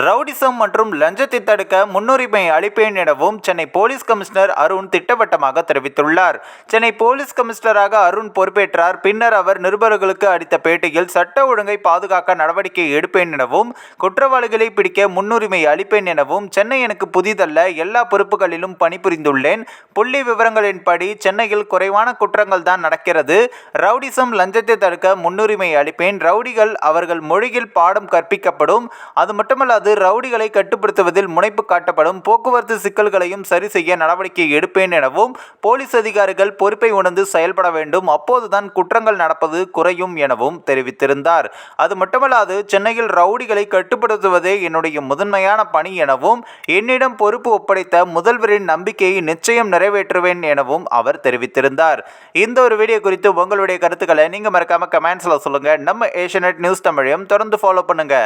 Rowdyism மற்றும் லஞ்சத்தை தடுக்க முன்னுரிமை அளிப்பேன் எனவும் சென்னை போலீஸ் கமிஷனர் அருண் திட்டவட்டமாக தெரிவித்துள்ளார். சென்னை போலீஸ் கமிஷனராக அருண் பொறுப்பேற்றார். பின்னர் அவர் நிருபர்களுக்கு அளித்த பேட்டியில் சட்ட ஒழுங்கை பாதுகாக்க நடவடிக்கை எடுப்பேன் எனவும் குற்றவாளிகளை பிடிக்க முன்னுரிமை அளிப்பேன் எனவும் சென்னை எனக்கு புதிதல்ல எல்லா பொறுப்புகளிலும் பணிபுரிந்துள்ளேன். புள்ளி விவரங்களின்படி சென்னையில் குறைவான குற்றங்கள் தான் நடக்கிறது. ரவுடிசம் லஞ்சத்தை தடுக்க முன்னுரிமை அளிப்பேன். ரவுடிகள் அவர்கள் மொழியில் பாடம் கற்பிக்கப்படும். அது மட்டுமல்லாது ரவுடிகளை கட்டுப்படுத்துவதில் முனைப்பு காட்டப்படும் போக்குவரத்து சிக்கல்களையும் சரி செய்ய நடவடிக்கை எடுப்பேன் எனவும் போலீஸ் அதிகாரிகள் பொறுப்பை உணர்ந்து செயல்பட வேண்டும். அப்போதுதான் குற்றங்கள் நடப்பது குறையும் எனவும் தெரிவித்திருந்தார். அது மட்டுமல்லாது சென்னையில் ரவுடிகளை கட்டுப்படுத்துவதே என்னுடைய முதன்மையான பணி எனவும் என்னிடம் பொறுப்பு ஒப்படைத்த முதல்வரின் நம்பிக்கையை நிச்சயம் நிறைவேற்றுவேன் எனவும் அவர் தெரிவித்திருந்தார். இந்த ஒரு வீடியோ குறித்து உங்களுடைய கருத்துக்களை நீங்க மறக்காம கமெண்ட்ஸ்ல சொல்லுங்க. நம்ம ஏஷியநெட் நியூஸ் தமிழையும் தொடர்ந்து ஃபாலோ பண்ணுங்க.